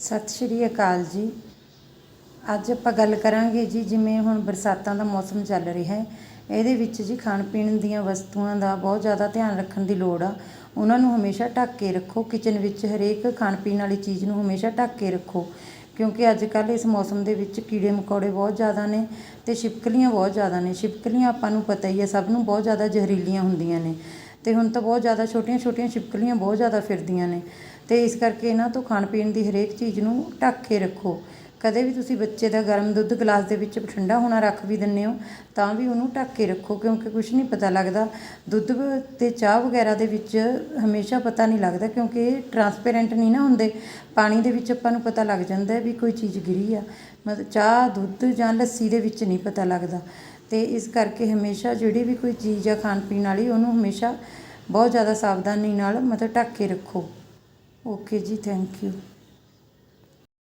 ਸਤਿ ਸ਼੍ਰੀ ਅਕਾਲ ਜੀ। ਅੱਜ ਆਪਾਂ ਗੱਲ ਕਰਾਂਗੇ ਜੀ ਜਿਵੇਂ ਹੁਣ ਬਰਸਾਤਾਂ ਦਾ ਮੌਸਮ ਚੱਲ ਰਿਹਾ ਹੈ। ਇਹਦੇ ਵਿੱਚ ਜੀ ਖਾਣ ਪੀਣ ਦੀਆਂ ਵਸਤੂਆਂ ਦਾ ਬਹੁਤ ਜ਼ਿਆਦਾ ਧਿਆਨ ਰੱਖਣ ਦੀ ਲੋੜ ਆ। ਉਹਨਾਂ ਨੂੰ ਹਮੇਸ਼ਾ ਢੱਕ ਕੇ ਰੱਖੋ। ਕਿਚਨ ਵਿੱਚ ਹਰੇਕ ਖਾਣ ਪੀਣ ਵਾਲੀ ਚੀਜ਼ ਨੂੰ ਹਮੇਸ਼ਾ ਢੱਕ ਕੇ ਰੱਖੋ। ਕਿਉਂਕਿ ਅੱਜ ਕੱਲ੍ਹ ਇਸ ਮੌਸਮ ਦੇ ਵਿੱਚ ਕੀੜੇ ਮਕੌੜੇ ਬਹੁਤ ਜ਼ਿਆਦਾ ਨੇ ਅਤੇ ਛਿਪਕਲੀਆਂ ਬਹੁਤ ਜ਼ਿਆਦਾ ਨੇ। ਛਿਪਕਲੀਆਂ ਆਪਾਂ ਨੂੰ ਪਤਾ ਹੀ ਹੈ, ਸਭ ਨੂੰ ਬਹੁਤ ਜ਼ਿਆਦਾ ਜ਼ਹਿਰੀਲੀਆਂ ਹੁੰਦੀਆਂ ਨੇ। ਅਤੇ ਹੁਣ ਤਾਂ ਬਹੁਤ ਜ਼ਿਆਦਾ ਛੋਟੀਆਂ ਛੋਟੀਆਂ ਛਿਪਕਲੀਆਂ ਬਹੁਤ ਜ਼ਿਆਦਾ ਫਿਰਦੀਆਂ ਨੇ ਅਤੇ ਇਸ ਕਰਕੇ ਇਹਨਾਂ ਤੋਂ ਖਾਣ ਪੀਣ ਦੀ ਹਰੇਕ ਚੀਜ਼ ਨੂੰ ਢੱਕ ਕੇ ਰੱਖੋ। ਕਦੇ ਵੀ ਤੁਸੀਂ ਬੱਚੇ ਦਾ ਗਰਮ ਦੁੱਧ ਗਲਾਸ ਦੇ ਵਿੱਚ ਠੰਡਾ ਹੋਣਾ ਰੱਖ ਵੀ ਦਿੰਦੇ ਹੋ, ਤਾਂ ਵੀ ਉਹਨੂੰ ਢੱਕ ਕੇ ਰੱਖੋ, ਕਿਉਂਕਿ ਕੁਝ ਨਹੀਂ ਪਤਾ ਲੱਗਦਾ। ਦੁੱਧ ਵ- ਤੇ ਚਾਹ ਵਗੈਰਾ ਦੇ ਵਿੱਚ ਹਮੇਸ਼ਾ ਪਤਾ ਨਹੀਂ ਲੱਗਦਾ, ਕਿਉਂਕਿ ਇਹ ਟਰਾਂਸਪੇਰੈਂਟ ਨਹੀਂ ਨਾ ਹੁੰਦੇ। ਪਾਣੀ ਦੇ ਵਿੱਚ ਆਪਾਂ ਨੂੰ ਪਤਾ ਲੱਗ ਜਾਂਦਾ ਵੀ ਕੋਈ ਚੀਜ਼ ਗਿਰੀ ਆ। ਮਤਲਬ ਚਾਹ, ਦੁੱਧ ਜਾਂ ਲੱਸੀ ਦੇ ਵਿੱਚ ਨਹੀਂ ਪਤਾ ਲੱਗਦਾ। ਅਤੇ ਇਸ ਕਰਕੇ ਹਮੇਸ਼ਾ ਜਿਹੜੀ ਵੀ ਕੋਈ ਚੀਜ਼ ਆ ਖਾਣ ਪੀਣ ਵਾਲੀ, ਉਹਨੂੰ ਹਮੇਸ਼ਾ ਬਹੁਤ ਜ਼ਿਆਦਾ ਸਾਵਧਾਨੀ ਨਾਲ ਮਤਲਬ ਢੱਕ ਕੇ ਰੱਖੋ। ਓਕੇ ਜੀ ਥੈਂਕ ਯੂ